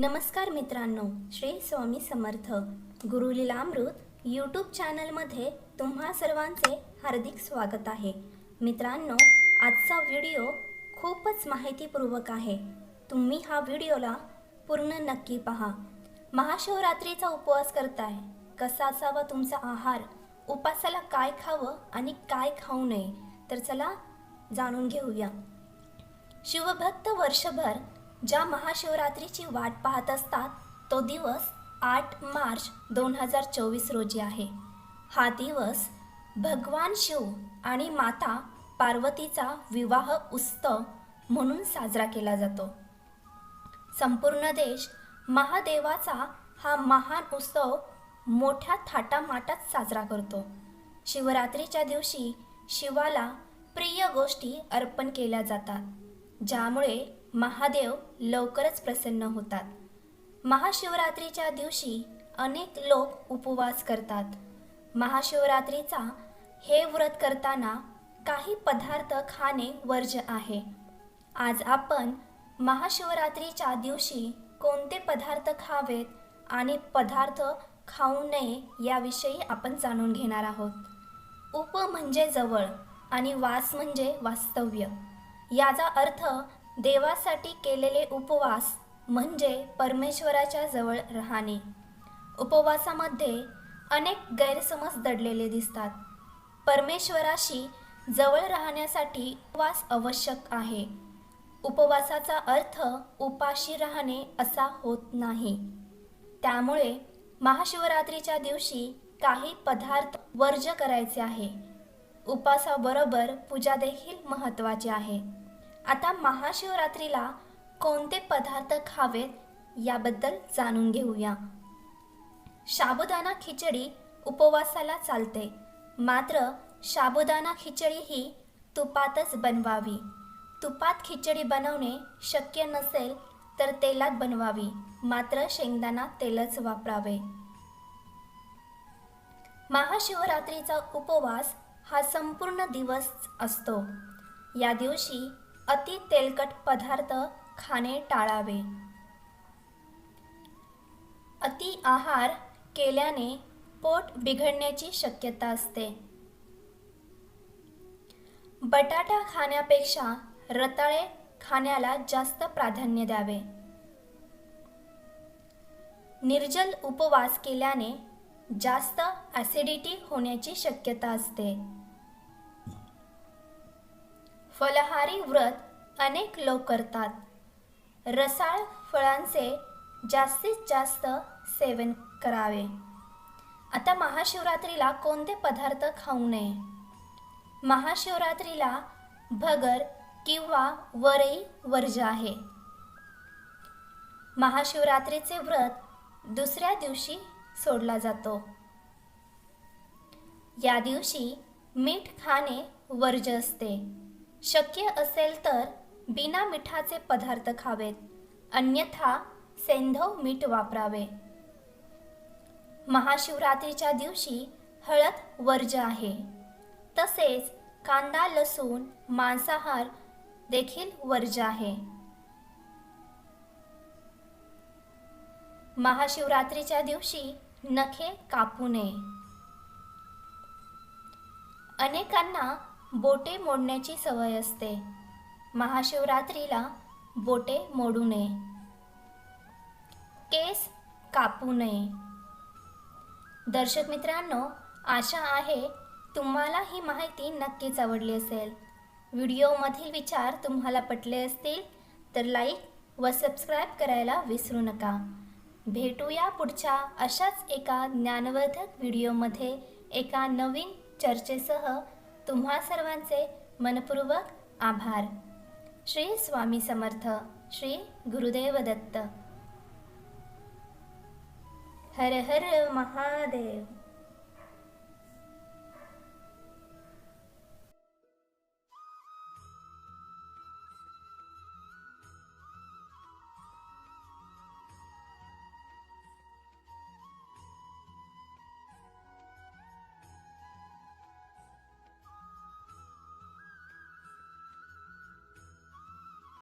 नमस्कार मित्रांनो श्री स्वामी समर्थ. गुरुलीलामृत यूट्यूब चॅनलमध्ये तुम्हा सर्वांचे हार्दिक स्वागत आहे. मित्रांनो आजचा व्हिडिओ खूपच माहितीपूर्वक आहे. तुम्ही हा व्हिडिओला पूर्ण नक्की पहा. महाशिवरात्रीचा उपवास करताय. कसा असावा तुमचा आहार? उपासाला काय खावं आणि काय खाऊ नये? तर चला जाणून घेऊया. शिवभक्त वर्षभर ज्या महाशिवरात्रीची वाट पाहत असतात तो दिवस आठ मार्च दोन हजार चोवीस रोजी आहे. हा दिवस भगवान शिव आणि माता पार्वतीचा विवाह उत्सव म्हणून साजरा केला जातो. संपूर्ण देश महादेवाचा हा महान उत्सव मोठ्या थाटामाटात साजरा करतो. शिवरात्रीच्या दिवशी शिवाला प्रिय गोष्टी अर्पण केल्या जातात. ज्यामुळे महादेव लवकरच प्रसन्न होतात. महाशिवरात्रीच्या दिवशी अनेक लोक उपवास करतात. महाशिवरात्रीचा हे व्रत करताना काही पदार्थ खाणे वर्ज्य आहे. आज आपण महाशिवरात्रीच्या दिवशी कोणते पदार्थ खावेत आणि पदार्थ खाऊ नये याविषयी आपण जाणून घेणार आहोत. उप म्हणजे जवळ आणि वास म्हणजे वास्तव्य. याचा अर्थ देवासाठी केलेले उपवास म्हणजे परमेश्वराच्या जवळ राहणे. उपवासामध्ये अनेक गैरसमज दडलेले दिसतात. परमेश्वराशी जवळ राहण्यासाठी उपवास आवश्यक आहे. उपवासाचा अर्थ उपाशी राहणे असा होत नाही. त्यामुळे महाशिवरात्रीच्या दिवशी काही पदार्थ वर्ज करायचे आहे. उपासाबरोबर पूजा देखील महत्त्वाची आहे. आता महाशिवरात्रीला कोणते पदार्थ खावेत याबद्दल जाणून घेऊया. साबुदाणा खिचडी उपवासाला चालते. मात्र साबुदाणा खिचडी ही तुपातच बनवावी. तुपात खिचडी बनवणे शक्य नसेल तर तेलात बनवावी. मात्र शेंगदाणा तेलच वापरावे. महाशिवरात्रीचा उपवास हा संपूर्ण दिवस असतो. या दिवशी अति तेलकट पदार्थ खाणे टाळावे. अति आहार केल्याने पोट बिघडण्याची शक्यता असते. बटाटा खाण्यापेक्षा रताळे खाण्याला जास्त प्राधान्य द्यावे. निर्जल उपवास केल्याने जास्त ॲसिडिटी होण्याची शक्यता असते. फलहारी व्रत अनेक लोक करतात. रसाळ फळांचे जास्तीत जास्त सेवन करावे. आता महाशिवरात्रीला कोणते पदार्थ खाऊ नये? महाशिवरात्रीला भगर किंवा वरई वर्ज आहे. महाशिवरात्रीचे व्रत दुसऱ्या दिवशी सोडला जातो. या दिवशी मीठ खाणे वर्ज असते. शक्य असेल तर बिना मिठाचे पदार्थ खावेत अन्यथा सेंधव मीठ वापरावे. महाशिवरात्रीच्या दिवशी हळद वर्ज आहे. तसेच कांदा लसूण मांसाहार देखील वर्ज आहे. महाशिवरात्रीच्या दिवशी नखे कापू नये. अनेकांना बोटे मोडण्याची सवय असते. महाशिवरात्रीला बोटे मोडू नये. केस कापू नये. दर्शक मित्रांनो आशा आहे तुम्हाला ही माहिती नक्कीच आवडली असेल. व्हिडिओमधील विचार तुम्हाला पटले असतील तर लाईक व सबस्क्राईब करायला विसरू नका. भेटूया पुढच्या अशाच एका ज्ञानवर्धक व्हिडिओमध्ये एका नवीन चर्चेसह. तुम्हा सर्वांचे मनपूर्वक आभार. श्री स्वामी समर्थ श्री गुरुदेव दत्त. हर हर महादेव.